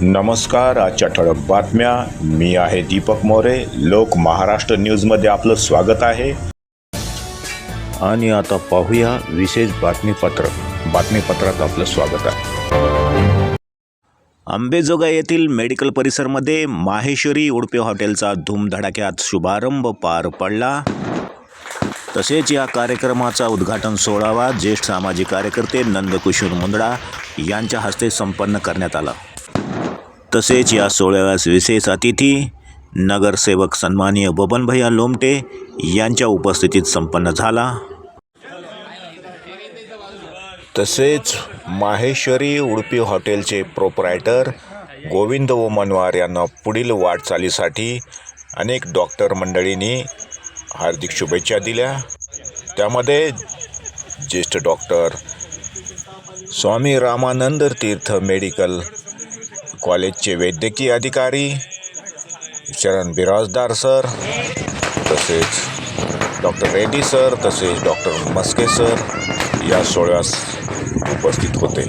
नमस्कार आजच्या ठळक बातम्या. मी आहे दीपक मोरे. लोक महाराष्ट्र न्यूजमध्ये आपलं स्वागत आहे. आणि आता पाहूया विशेष बातमीपत्र. बातमीपत्रात आपलं स्वागत आहे. आंबेजोगा येथील मेडिकल परिसरमध्ये माहेश्वरी उडपे हॉटेलचा धूमधडाक्यात शुभारंभ पार पडला. तसेच या कार्यक्रमाचा उद्घाटन सोहळावा ज्येष्ठ सामाजिक कार्यकर्ते नंदकिशोर मुंदडा यांच्या हस्ते संपन्न करण्यात आला. तसेच या सोहळ्यास विशेष अतिथी नगरसेवक सन्माननीय बबनभैया लोमटे यांच्या उपस्थितीत संपन्न झाला. तसेच माहेश्वरी उडपी हॉटेलचे प्रोपरायटर गोविंद ओमनवार यांना पुढील वाटचालीसाठी अनेक डॉक्टर मंडळींनी हार्दिक शुभेच्छा दिल्या. त्यामध्ये ज्येष्ठ डॉक्टर स्वामी रामानंद तीर्थ मेडिकल कॉलेजचे वैद्यकीय अधिकारी शरण बिराजदार सर तसेच डॉक्टर रेड्डी सर तसेच डॉक्टर मस्के सर या सोहळ्यास उपस्थित होते.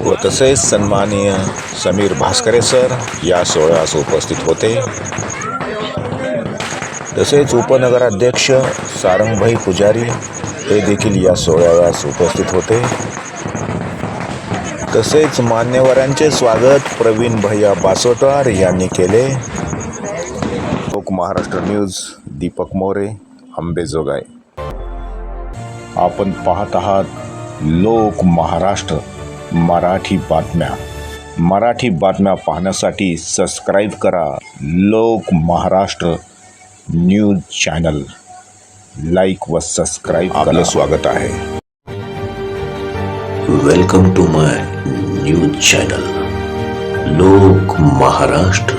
व तसेच सन्माननीय समीर भास्करे सर या सोहळ्यास उपस्थित होते. तसेच उपनगराध्यक्ष सारंगभाई पुजारी हे देखील या सोहळ्यास उपस्थित होते. तसेच मान्यवरांचे स्वागत प्रवीण भैया बासोटार यांनी केले. लोक महाराष्ट्र न्यूज दीपक मोरे आंबेजोगाई आपण पाहत आहात लोक महाराष्ट्र मराठी बातम्या. मराठी बातम्या पाहण्यासाठी सबस्क्राईब करा Lok Maharashtra news channel. Like व सबस्क्राईब आपलं स्वागत आहे. Welcome to my news channel Lok Maharashtra